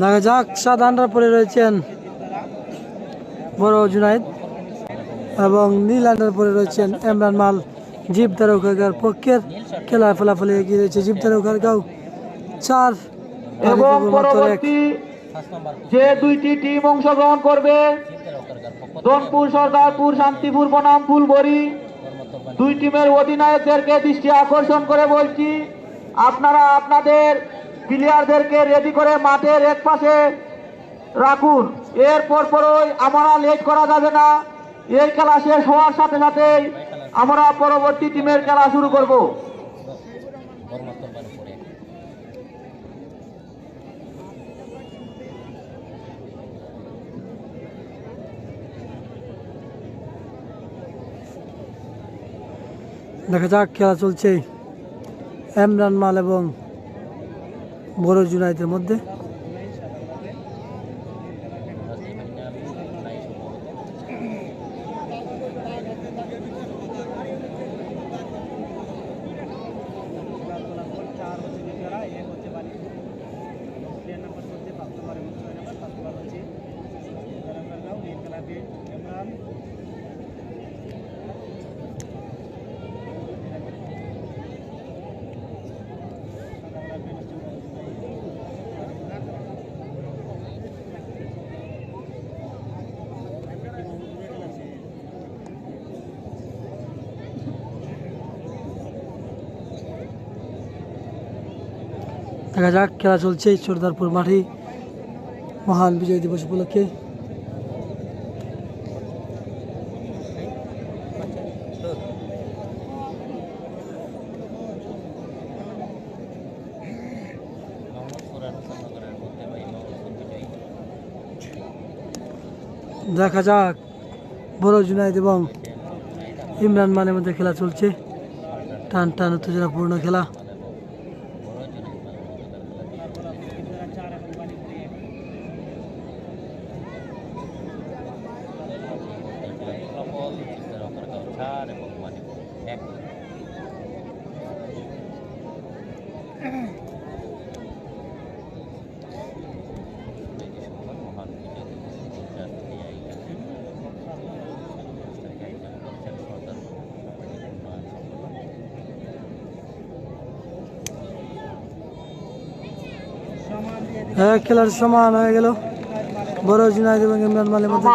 দেখা যাক সাত আন্ডার পরে রয়েছেন বড় জুনাইদ এবং নীল আন্ডার পরে রয়েছেন ইমরান মাল জিপ দারোগার পক্ষের খেলা ফলাফলে এগিয়ে রয়েছে জিপ দারোগার গাও চার এবং। পরবর্তী যে দুইটি টিম অংশগ্রহণ করবে দনপুর সরদারপুর শান্তিপুর বনাম ফুলবরি দুই টিমের অধিনায়কদেরকে দৃষ্টি আকর্ষণ করে বলছি আপনারা আপনাদের প্লেয়ারদেরকে রেডি করে মাঠের এক পাশে রাখুন। এর পর পরই আমরা লেট করা যাবে না। এই খেলা শেষ হওয়ার সাথে সাথেই আমরা পরবর্তী টিমের খেলা শুরু করব। দেখা যাক, খেলা চলছে। ইমরান মাল এবং বড় জুনাইদের মধ্যে দেখা যাক, খেলা চলছে সর্দারপুর মাঠে। মহান বিজয় দিবস উপলক্ষে। দেখা যাক, বড় জুনাইদ এবং ইমরান মানের মধ্যে খেলা চলছে। টান টান উত্তেজনাপূর্ণ খেলা। lancar yang berbanding kiri. খেলার সমান হয়ে গেল। বড় জুনাইদ এবং ইমরান মালের মধ্যে